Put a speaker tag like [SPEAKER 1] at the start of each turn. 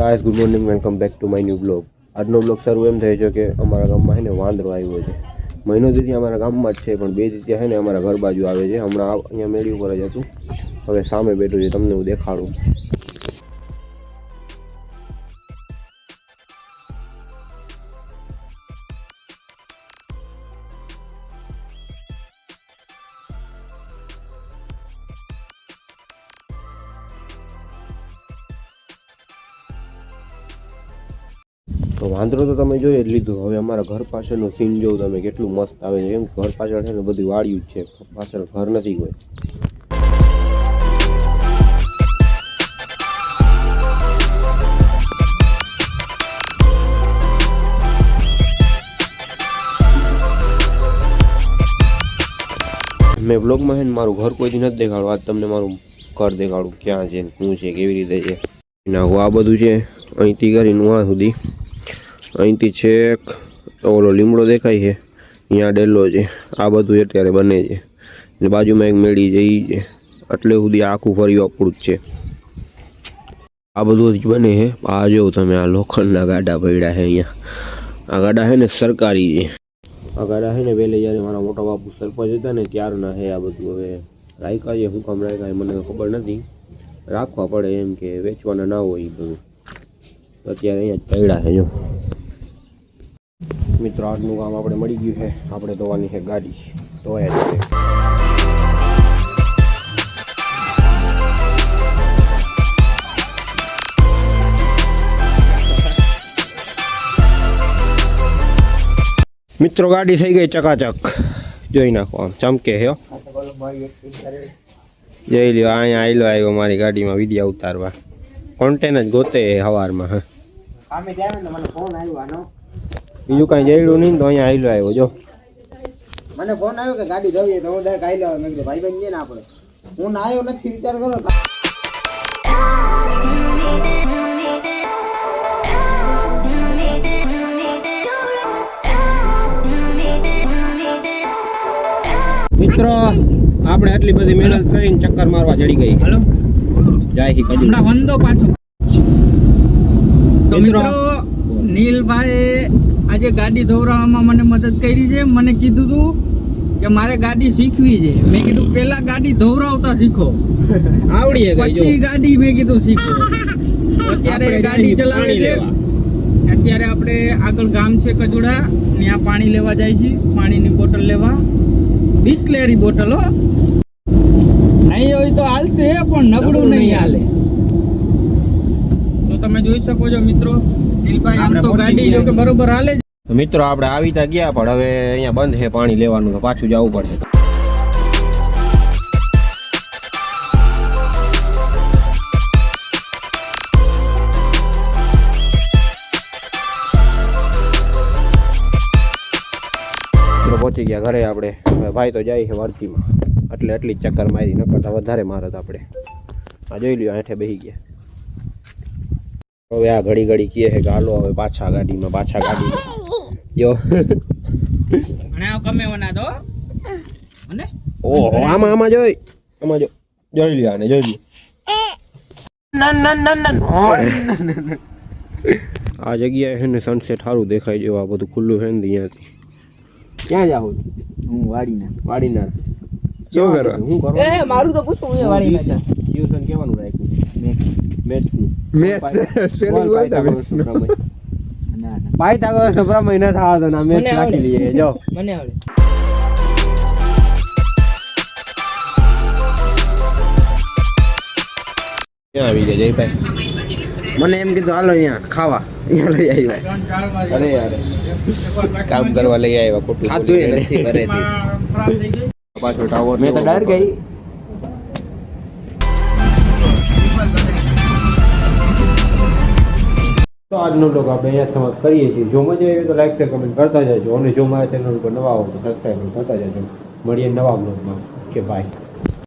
[SPEAKER 1] Guys good morning welcome back to my new blog આજનો blog સારું એમ થયો છે કે અમારા ગામમાં છે ને વાંદરો આવ્યો છે. મહિનો દીથી અમારા ગામમાં જ છે, પણ બે દીથી છે ને અમારા ઘર બાજુ આવે છે. હમણાં અહીંયા મેળી ઉપર જ હતું. હવે સામે બેઠું છે, તમને હું દેખાડું. તો વાંદરો તો તમે જોઈ જ લીધું. હવે અમારા ઘર પાછળનું સીન જોવું તમે, કેટલું મસ્ત આવે છે. એમ ઘર પાછળ છે ને બધી વાળ્યું જ છે. પાછળ ઘર નથી કોઈ. મેં બ્લોગમાં છે ને મારું ઘર કોઈથી નથી દેખાડું આજ તમને મારું ઘર દેખાડું. ક્યાં છે શું છે, કેવી રીતે છે. નાખું આ બધું છે અહીંથી કરીને આ સુધી અહીંથી છેક ઓલો લીમડો દેખાય છે. અહીંયા ડેલો છે. આ બધું અત્યારે બને છે. બાજુમાં એક મેળી છે એ છે. એટલે સુધી આખું ફર્યું આપણું જ છે. આ બધું જ બને છે. આ જો તમે આ લોખંડના ગાડા પડ્યા છે અહીંયા. આ ગાડા છે ને સરકારી છે. આ ગાડા છે ને પહેલે જ્યારે મારા મોટા બાપુ સરપંચ હતા ને ત્યારના છે આ બધું હવે રાયકા છે શું કામ રાખ્યા મને ખબર નથી. રાખવા પડે એમ કે વેચવાના ના હોય એ બધું. અત્યારે અહીંયા જ પડ્યા છે, જો. મિત્રો, આજનું કામ આપણે મળી ગયું છે. આપણે ધોવાની છે ગાડી. ધોયા છે. મિત્રો, ગાડી થઈ ગઈ ચકાચક. જોઈ નાખો આમ. ચમકે હે. જોઈ લ્યો, અહીંયા આવેલો આવ્યો મારી ગાડીમાં વીડિયો ઉતારવા. કોન્ટેન જ ગોતે હવારમાં, હા.
[SPEAKER 2] ફોન આવ્યો આનો.
[SPEAKER 1] બીજું કાંઈ જઈડું નહીં તો અહીંયા આયલો આવ્યો જો.
[SPEAKER 2] મને ફોન આવ્યો કે ગાડી જવી તો હું ડાયરેક્ટ આઈ લેવા મેં કીધું ભાઈ છે ને આપણે. હું ના આવ્યો નથી વિચાર કરો.
[SPEAKER 1] મિત્રો આપણે આટલી બધી મહેનત કરીને ચક્કર મારવા ચડી ગઈ.
[SPEAKER 3] હેલો.
[SPEAKER 1] જાય છે
[SPEAKER 3] હમણાં વંદો પાછો.
[SPEAKER 1] મિત્રો
[SPEAKER 3] નીલભાઈ આજે ગાડી ધોવરાવવામાં મને મદદ કરી છે. મને કીધું તું કે મારે ગાડી શીખવી છે. મેં કીધું પહેલા ગાડી ધોવરાવતા શીખો.
[SPEAKER 1] આવડી
[SPEAKER 3] પછી ગાડી મેં કીધું શીખો. અત્યારે ગાડી ચલાવે છે. અત્યારે આપણે આગળ ગામ છે કજુડા. ત્યાં પાણી લેવા જાય છે. પાણીની બોટલ લેવા. બિસ્લેરી બોટલ હો. નહીં હોય તો હાલશે પણ નબળું નહીં હાલે. તો તમે જોઈ શકો છો મિત્રો દિલભાઈ આમ તો ગાડી જો કે બરોબર હાલે
[SPEAKER 1] તો મિત્રો, આપણે આવી ત્યાં ગયા, પણ હવે અહીંયા બંધ છે, પાણી લેવાનું, તો પાછું જવું પડશે. પહોંચી ગયા ઘરે આપણે. હવે ભાઈ તો જાય છે વર્તીમાં એટલે એટલી જ ચક્કર મારી ન કરતા વધારે મારત આપણે. આ જોઈ લ્યો હેઠે બેસી ગયા. હવે આ ઘડી ઘડી કહે છે કે, હાલો, હવે પાછા ગાડીમાં પાછા ગાડીમાં. યો.
[SPEAKER 3] અને આ ગમે વના દો. અને?
[SPEAKER 1] ઓહો આમાં આમાં જોઈ. આમાં જો. જોઈ લ્યો આને જોઈ લ્યો. આ જગ્યાએ હે ને સનસેટ સારું દેખાય જેવું આ બધું ખુલ્લું છે ને અહીંયાથી. ક્યાં જાવ
[SPEAKER 2] હું વાડીના
[SPEAKER 1] વાડીના.
[SPEAKER 2] શું કરવા?
[SPEAKER 1] હું કરો
[SPEAKER 4] એ મારું તો પૂછું હું વાળી ના
[SPEAKER 1] ટ્યુશન? કેવાનું રાખ્યું? મેથ્સનું
[SPEAKER 2] મેથ્સ. સ્પેલિંગ બોલતા મેથ્સ નો
[SPEAKER 4] ના નબરા
[SPEAKER 1] મહિના પ્રમેય નથી ના
[SPEAKER 4] મને
[SPEAKER 1] રાખી લઈએ જો.
[SPEAKER 4] મને આવડે.
[SPEAKER 1] ક્યાં આવી ગયા જયભાઈ?
[SPEAKER 2] મને એમ કીધું હાલો અહીંયા ખાવા. અહીંયા લઈ આવ્યા.
[SPEAKER 1] અરે યાર કામ કરવા લઈ આવ્યા ખોટું
[SPEAKER 2] ખાધું એ નથી
[SPEAKER 1] ટાવર
[SPEAKER 2] મેં તો ડર ગઈ.
[SPEAKER 1] તો આજનો બ્લોગ આપણે અહીંયા સમાપ્ત કરીએ છીએ. જો મજા આવી તો લાઈક શેર કમેન્ટ કરતા જજો. અને જો મારા ચેનલ ઉપર નવા આવો તો સબસ્ક્રાઈબ કરતા જજો. મળીએ નવા બ્લોગમાં કે બાય